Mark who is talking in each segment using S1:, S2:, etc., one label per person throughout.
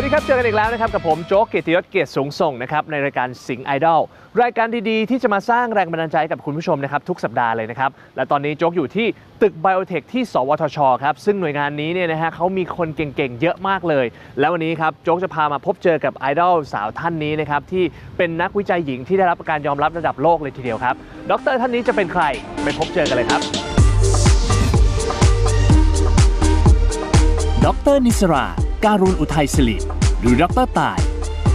S1: วัสดีครับ เจอกันอีกแล้วนะครับกับผมโจ๊กเกียรติยศเกียรติสูงส่งนะครับในรายการสิงไอดอลรายการดีๆ ที่จะมาสร้างแรงบันดาลใจกับคุณผู้ชมนะครับทุกสัปดาห์เลยนะครับและตอนนี้โจ๊กอยู่ที่ตึกไบโอเทคที่ สวทชครับซึ่งหน่วยงานนี้เนี่ยนะฮะเขามีคนเก่งๆ เยอะมากเลย แล้ววันนี้ครับโจ๊กจะพามาพบเจอกับไอดอลสาวท่านนี้นะครับที่เป็นนักวิจัยหญิงที่ได้รับการยอมรับระดับโลกเลยทีเดียวครับดรท่านนี้จะเป็นใครไปพบเจอกันเลยครับดรนิสรา การุณอุทัยสิริหรือดรตาย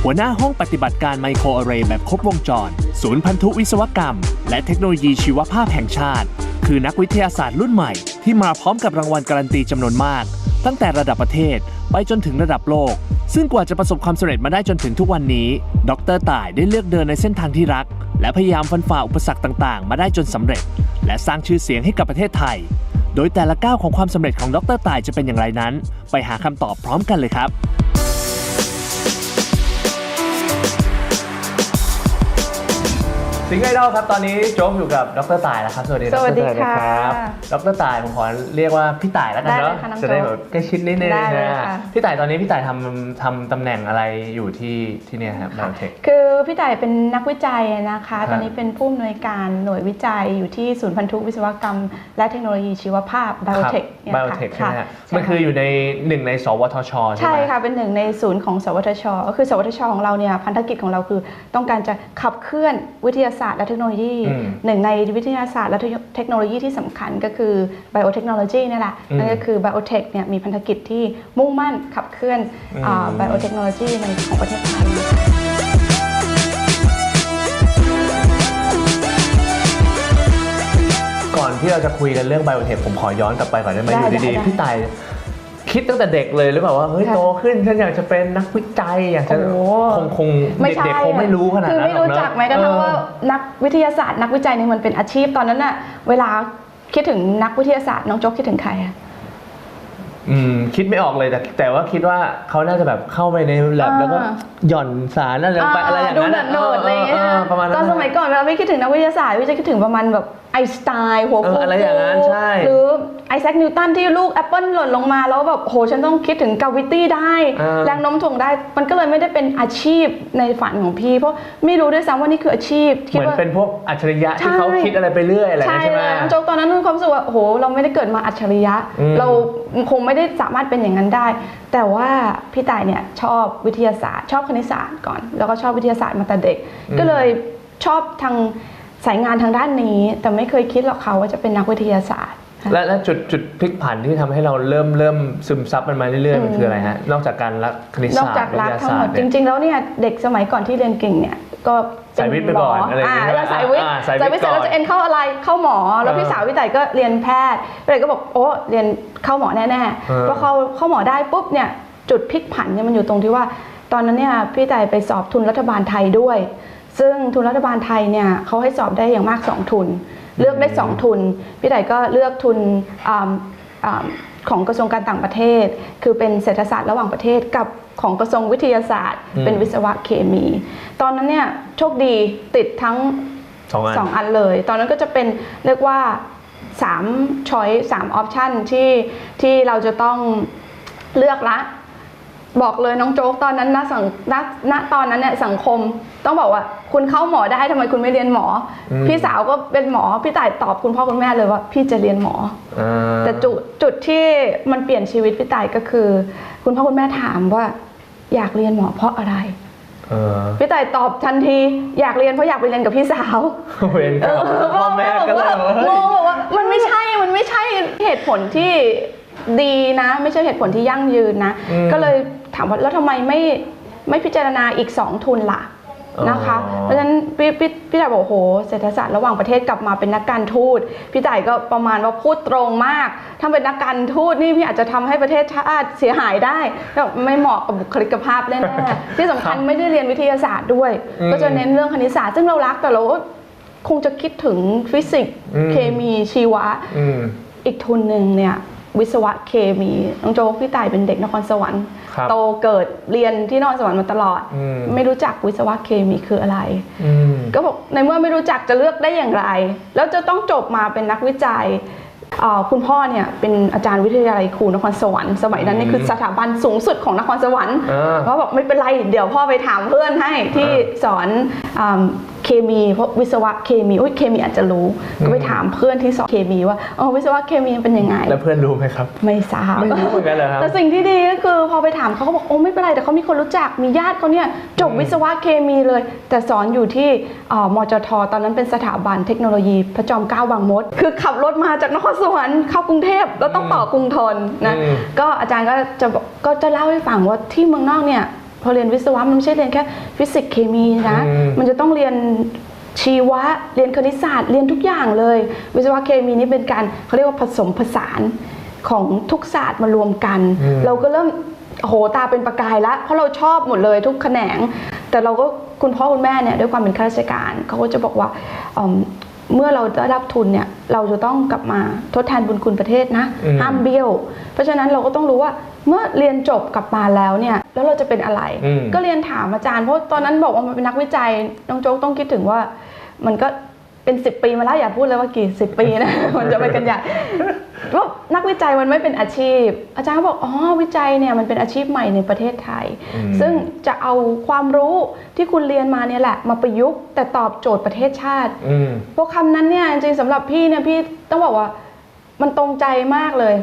S1: หัวหน้าห้องปฏิบัติการไมโครอาร์เรย์แบบครบวงจร ศูนย์พันธุวิศวกรรม และเทคโนโลยีชีวภาพแห่งชาติ คือนักวิทยาศาสตร์รุ่นใหม่ ที่มาพร้อมกับรางวัลการันตีจำนวนมาก ตั้งแต่ระดับประเทศไปจนถึงระดับโลก ซึ่งกว่าจะประสบความสำเร็จมาได้จนถึงทุกวันนี้ ดรต่ายได้เลือกเดินในเส้นทางที่รัก และพยายามฟันฝ่าอุปสรรคต่างๆ มาได้จนสำเร็จ และสร้างชื่อเสียงให้กับประเทศไทย โดยแต่ละก้าวของความสำเร็จของดรต่ายจะเป็นอย่างไรนั้น ไปหาคำตอบพร้อมกันเลยครับ สิงห์ไอดอลครับตอนนี้โจ๊กอยู่กับดรต่ายแล้วครับสวัสดี
S2: สวัสดี
S1: ดรต่ายน
S2: ค่ะ
S1: รับดรต่ายผมขอเรียกว่าพี่ต่ายแล้วกัน
S2: ได้
S1: เนาะ
S2: เลยค่ะน้อง
S1: จะได้
S2: โจ๊
S1: แบ
S2: ก
S1: บใกล้ชิดนิดนึง
S2: ได้เลย
S1: นะ
S2: ค่ะ
S1: พี่ต่ายตอนนี้พี่ต่ายทำทำตำแหน่งอะไรอยู่ที่ที่เนี่ยครับ Biotech
S2: คือพี่ต่ายเป็นนักวิจัยนะคะ
S1: ครับ
S2: ตอนนี้เป็นผู้อำนวยการหน่วยวิจัยอยู่ที่ศูนย์พันธุวิศวกรรม และเทคโนโลยีชีวภาพ Biotech เนี่ย
S1: ไบ
S2: ค่ะ
S1: โอเทคใช่ไหมฮะ
S2: ใช่
S1: มันคืออยู่ในหนึ่งในสวทชใช่
S2: ใช่
S1: ไหม
S2: ค่ะ เป็นหนึ่งในศูนย์ของสวทช ก็คือสวทช ของเราเนี่ยพันธกิจของเราคือต้องการจะขับเคลื่อนวิทยาศาสตร์และเทคโนโลยี
S1: อืม
S2: หนึ่งในวิทยาศาสตร์และเทคโนโลยีที่สำคัญก็คือ biotechnology นี่แหละ
S1: อืม
S2: นั่นก็คือ biotech เนี่ยมีพันธกิจที่มุ่งมั่นขับเคลื่อนอ่า
S1: อืม
S2: biotechnology ในของประเทศไทย
S1: ก่อนที่เราจะคุยกันเรื่องไบโอเทคผมขอย้อนกลับไปก่อนได้ไหม
S2: ได้
S1: อยู่ดี
S2: ได้
S1: ๆพี่ต่าย คิดตั้งแต่เด็กเลยหรือเปล่าว่าเฮ้ย
S2: ค่ะ
S1: โตขึ้นฉันอยากจะเป็นนักวิจัยอยากจะ
S2: โอ้
S1: คงคง
S2: ไม่ใช่
S1: เด็กๆคงไม่รู้ขนาด
S2: คือ
S1: นั้น
S2: ไม่
S1: หรอก
S2: รู้
S1: เนอะ
S2: จักแม้กระทั่งว่า
S1: เออ
S2: นักวิทยาศาสตร์นักวิจัยเนี่ยมันเป็นอาชีพตอนนั้นน่ะเวลาคิดถึงนักวิทยาศาสตร์น้องโจ๊กคิดถึงใครอะ
S1: อืมคิดไม่ออกเลยแต่แต่ว่าคิดว่าเขาน่าจะแบบเข้าไปในแลบ
S2: อ่า
S1: แล้วก็หย่อนสารอะไรลงไปอะไรอย่างนั้น
S2: ดูเนิร์ดๆอะไรอย่างเงี้ย
S1: เออประมาณนั้น
S2: ตอนสมัยก่อนเวลาไม่คิดถึงนักวิทยาศาสตร์วิจะคิดถึงประมาณแบบ ไอน์สไตน์หัว
S1: เอ
S2: ฟู
S1: ออะไรอย่างนั้นใช่
S2: หรือไอแซคนิวตันที่ลูกแอปเปิลหล่นลงมาแล้วแบบโหฉันต้องคิดถึงกาวิตี้ได้
S1: อ่า
S2: แรงโน้มถ่วงได้ มันก็เลยไม่ได้เป็นอาชีพในฝันของพี่ เพราะไม่รู้ด้วยซ้ำว่านี่คืออาชีพคิ
S1: เห
S2: ด
S1: มือน
S2: ว่า
S1: เป็นพวกอัจฉริยะที่
S2: ใช่
S1: เขาคิดอะไรไปเรื่อยอะไรอย่าง
S2: ใช่
S1: เงี้ยใช่ไหม
S2: เลยน้องโจ๊กตอนนั้นมีความรู้สึกว่าโอ้โห เราไม่ได้เกิดมาอัจฉริยะ
S1: อืม
S2: เราคงไม่ได้สามารถเป็นอย่างนั้นได้ แต่ว่าพี่ต่ายเนี่ยชอบวิทยาศาสตร์ ชอบคณิตศาสตร์ก่อน แล้วก็ชอบวิทยาศาสตร์มาแต่เด็ก ก็เลยชอบทาง สายงานทางด้านนี้ แต่ไม่เคยคิดหรอกค่ะว่าจะเป็นนักวิทยาศาสตร์ค่ะ
S1: และและจุดจุดพลิกผันที่ทำให้เราเริ่มเริ่มซึมซับมันมาเรื่อยๆมันคืออะไรฮะนอกจากการรักคณิต
S2: นอก
S1: ศาสต
S2: จาก
S1: ร์วิ
S2: รั
S1: ท
S2: ก
S1: ยา
S2: ทั้ง
S1: ศา
S2: หม
S1: สต
S2: ด
S1: ร์
S2: จ
S1: เนี่ย
S2: ริง ๆ แล้วเนี่ยเด็กสมัยก่อนที่เรียนเก่งเนี่ยก็เป็น
S1: สายวิทย์ไปก่อนอะไรอย่างเงี้ย
S2: อ่าแล้วสายวิทย์
S1: อ่าสายวิทย์
S2: สายวิทย์เสร็จแล้ว
S1: ก่อน
S2: จะเอ็นเข้าอะไรเข้าหมอ แล้ว
S1: เออ
S2: พี่สาวพี่ไต่ก็เรียนแพทย์พี่ไต่ก็บอกโอ้เรียนเข้าหมอแน่
S1: เออ
S2: ๆพอเข้าเข้าหมอได้ปุ๊บเนี่ยจุดพลิกผันเนี่ยมันอยู่ตรงที่ว่า ตอนนั้นเนี่ยพี่ไต่ไปสอบทุนรัฐบาลไทยด้วย ซึ่งทุนรัฐบาลไทยเนี่ยเขาให้สอบได้อย่างมาก 2 ทุน เลือกได้ 2 ทุน พี่ไต่ก็เลือกทุนอ่าอ่าของกระทรวงการต่างประเทศ คือเป็นเศรษฐศาสตร์ระหว่างประเทศกับของกระทรวงวิทยาศาสตร์
S1: อืม
S2: เป็นวิศวะเคมี ตอนนั้นเนี่ยโชคดีติดทั้ง
S1: สองอัน
S2: สองอันเลย ตอนนั้นก็จะเป็นเรียกว่า3ช้อย3ออปชันที่ที่เราจะต้องเลือกละ บอกเลยน้องโจ๊กตอนนั้นนะสังณณตอนนั้นเนี่ยสังคม ต้องบอกว่า คุณเข้าหมอได้ทำไมคุณไม่เรียนหมออ
S1: ม
S2: พี่สาวก็เป็นหมอพี่ต่ายตอบคุณพ่อคุณแม่เลยว่า พี่จะเรียนหมอ
S1: อ่า
S2: แต่จุดจุดที่มันเปลี่ยนชีวิตพี่ต่ายก็คือ คุณพ่อคุณแม่ถามว่า อยากเรียนหมอเพราะอะไร
S1: เออ
S2: พี่ต่ายตอบทันทีอยากเรียนเพราะอยากไปเรียนกับพี่สาว
S1: เวรกรรมพ่อแม่ก็เลย
S2: ง
S1: บอก
S2: ง
S1: ว่า
S2: บอกว่ามันไม่ใช่มันไม่ใช่เหตุผลที่ดีนะ ไม่ใช่เหตุผลที่ยั่งยืนนะ
S1: อืม
S2: ก็เลย ถามว่าแล้วทำไมไม่ไม่พิจารณาอีกสองทุนล่ะ
S1: อ๋อ
S2: นะคะ เพราะฉะนั้นพี่พี่พี่ต่ายบอกโอ้โหเศรษฐศาสตร์ระหว่างประเทศกลับมาเป็นนักการทูตพี่ต่ายก็ประมาณว่าพูดตรงมาก ถ้าเป็นนักการทูตนี่พี่อาจจะทำให้ประเทศชาติเสียหายได้แบบไม่เหมาะกับบุคลิกภาพแน่ๆที่สำคัญไม่ได้เรียนวิทยาศาสตร์ด้วย
S1: อืม
S2: ก็จะเน้นเรื่องคณิตศาสตร์ซึ่งเรารักแต่เราก็คงจะคิดถึงฟิสิกส์
S1: อืม
S2: เคมีชีวะ
S1: อืม
S2: อีกทุนหนึ่งเนี่ย วิศวะเคมีน้องโจ๊กพี่ต่ายเป็นเด็กนครสวรรค์
S1: ครับ
S2: โตเกิดเรียนที่นครสวรรค์มาตลอด
S1: อืม
S2: ไม่รู้จักวิศวะเคมีคืออะไร
S1: อืม
S2: ก็บอกในเมื่อไม่รู้จักจะเลือกได้อย่างไร แล้วจะต้องจบมาเป็นนักวิจัยเอ่อคุณพ่อเนี่ยเป็นอาจารย์วิทยาลัยครูนครสวรรค์สมัยนั้นนี่คือสถาบันสูงสุดของนครสวรรค์
S3: อ่า
S2: เขาบอกไม่เป็นไรเดี๋ยวพ่อไปถามเพื่อนให้ที่สอนอ่า เคมีเพราะวิศวะเคมีอุ้ยเคมีอาจจะรู้ก็ไปถามเพื่อนที่สอนเคมีว่าเออวิศวะเคมีมันเป็นยังไง
S3: แล้วเพื่อนรู้ไหมครับ
S2: ไม่ทราบ
S3: ไม่รู้เหมือนกันเหรอครับ
S2: แต่สิ่งที่ดีก็คือพอไปถามเขาก็บอกโอ้ไม่เป็นไรแต่เขามีคนรู้จักมีญาติเขาเนี่ยจบวิศวะเคมีเลย แต่สอนอยู่ที่เอ่อมจทตอนนั้นเป็นสถาบันเทคโนโลยีพระจอมเกล้าบางมด คือขับรถมาจากนครสวรรค์เข้ากรุงเทพแล้วต้องต่อกรุงทนนะ
S3: อืม
S2: ก็อาจารย์ก็จะบอกก็จะเล่าให้ฟังว่าที่เมืองนอกเนี่ย พอเรียนวิศวะมันไม่ใช่เรียนแค่ฟิสิกส์เคมีนะ
S3: อืม
S2: มันจะต้องเรียนชีวะ เรียนคณิตศาสตร์ เรียนทุกอย่างเลย วิศวะเคมีนี่เป็นการเขาเรียกว่าผสมผสานของทุกศาสตร์มารวมกัน
S3: อืม
S2: เราก็เริ่มโหตาเป็นประกายละเพราะเราชอบหมดเลยทุกแขนง แต่เราก็คุณพ่อคุณแม่เนี่ยด้วยความเป็นข้าราชการเขาก็จะบอกว่าอืม เมื่อเราได้รับทุนเนี่ยเราจะต้องกลับมาทดแทนบุญคุณประเทศนะ
S3: อืม
S2: ห้ามเบี้ยว เพราะฉะนั้นเราก็ต้องรู้ว่าเมื่อเรียนจบกลับมาแล้วเนี่ยแล้วเราจะเป็นอะไร
S3: อืม
S2: ก็เรียนถามอาจารย์เพราะตอนนั้นบอกว่ามันเป็นนักวิจัยน้องโจ๊กต้องคิดถึงว่า มันก็ เป็นสิบปีมาแล้วอย่าพูดเลยว่ากี่สิบปีนะ มันจะไปกันใหญ่ว่านักวิจัยมันไม่เป็นอาชีพ อาจารย์ก็บอกอ๋อวิจัยเนี่ยมันเป็นอาชีพใหม่ในประเทศไทย
S3: อืม
S2: ซึ่งจะเอาความรู้ที่คุณเรียนมาเนี่ยแหละ มาประยุกต์แต่ตอบโจทย์ประเทศชาติ
S3: อืม
S2: เพราะคำนั้นเนี่ยจริงๆสำหรับพี่เนี่ยพี่ต้องบอกว่ามันตรงใจมากเลย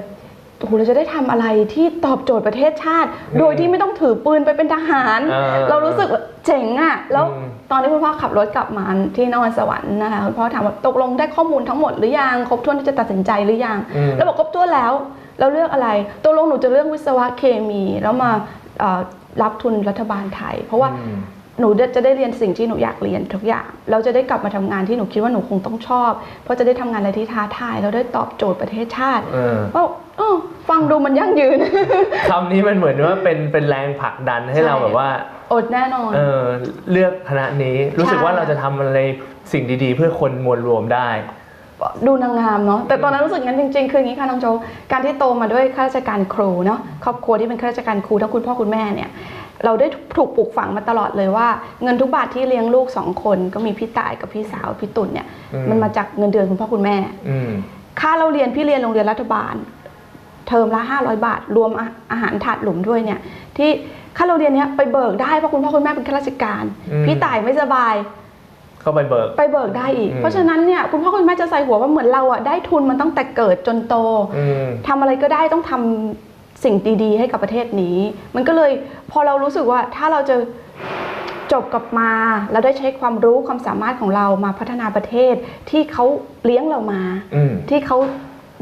S2: โอ้โหเราจะได้ทำอะไรที่ตอบโจทย์ประเทศชาติ
S3: อืม
S2: โดยที่ไม่ต้องถือปืนไปเป็นทหาร
S3: อ่า
S2: เรารู้สึกว่าเจ๋งอะแล้ว
S3: อืม
S2: ตอนที่คุณพ่อขับรถกลับมาที่นครสวรรค์นะคะคุณพ่อถามว่าตกลงได้ข้อมูลทั้งหมดหรือยังครบถ้วนที่จะตัดสินใจหรือยัง
S3: อืม
S2: แล้วบอกครบถ้วนแล้วแล้วเลือกอะไรตกลงหนูจะเลือกวิศวะเคมี แล้วมาเอ่อรับทุนรัฐบาลไทย เพราะว่า
S3: อืม
S2: หนูจะได้เรียนสิ่งที่หนูอยากเรียนทุกอย่างแล้วจะได้กลับมาทำงานที่หนูคิดว่าหนูคงต้องชอบ เพราะจะได้ทำงานอะไรที่ท้าทายแล้วได้ตอบโจทย์ประเทศชาติ
S3: เออ
S2: ว่าเออฟังดูมันยั่งยืน
S3: คำนี้มันเหมือนว่าเป็นเป็นแรงผลักดันให้
S2: ใช่
S3: เราแบบว่า
S2: อดแน่นอน
S3: เออเลือกคณะนี้รู้สึก
S2: ใช่
S3: ว่าเราจะทำอะไรสิ่งดีๆ เพื่อคนมวลรวมได้
S2: ดูนางงามเนาะแต่ตอนนั้นรู้สึกงั้นจริงๆ คืออย่างนี้ค่ะน้องโจกการที่โตมาด้วยข้าราชการครูเนาะครอบครัวที่เป็นข้าราชการครูทั้งคุณพ่อคุณแม่เนี่ย เราได้ถูกปลูกฝังมาตลอดเลยว่า เงินทุกบาทที่เลี้ยงลูกสองคนก็มีพี่ตายกับพี่สาวพี่ตุ่นเนี่ย
S3: อืม
S2: มันมาจากเงินเดือนคุณพ่อคุณแม่
S3: อืม
S2: ค่าเราเรียนพี่เรียนโรงเรียนรัฐบาล เทอมละ500บาท รวมอาอาหารถาดหลุมด้วยเนี่ย ที่ค่าเราเรียนเนี้ยไปเบิกได้เพราะคุณพ่อคุณแม่เป็นข้าราชการ
S3: อืม
S2: พี่ต่ายไม่สบาย
S3: เข้าไปเบิก
S2: ไปเบิกได้อีก
S3: อืม
S2: เพราะฉะนั้นเนี่ยคุณพ่อคุณแม่จะใส่หัวว่าเหมือนเราอะได้ทุนมันตั้งแต่เกิดจนโต
S3: อืม
S2: ทำอะไรก็ได้ต้องทำ สิ่งดีๆ ให้กับประเทศนี้ มันก็เลยพอเรารู้สึกว่าถ้าเราจะจบกลับมาแล้วได้ใช้ความรู้ความสามารถของเรามาพัฒนาประเทศที่เขาเลี้ยงเรามา
S3: อืม
S2: ที่เขา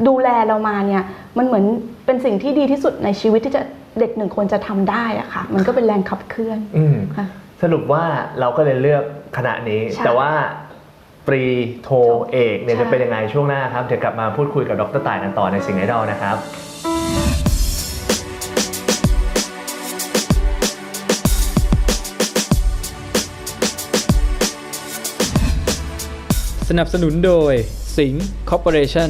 S2: ดูแลเรามาเนี่ยมันเหมือนเป็นสิ่งที่ดีที่สุดในชีวิตที่จะเด็กหนึ่งคนจะทำได้อะค่ะ มันก็เป็นแรงขับเคลื่อน
S3: อืม
S2: ค่ะ
S3: สรุปว่าเราก็เลยเลือกคณะนี้
S2: ใช่
S3: แต่ว่าปรีโทเอกเนี่ย
S2: ใช่
S3: จะเป็นยังไงช่วงหน้าครับ เดี๋ยวกลับมาพูดคุยกับดรต่ายกันต่อในสิ่งไอดอลนะครับ
S4: นับสนุนโดยสิงห์คอร์ปอเรชั่น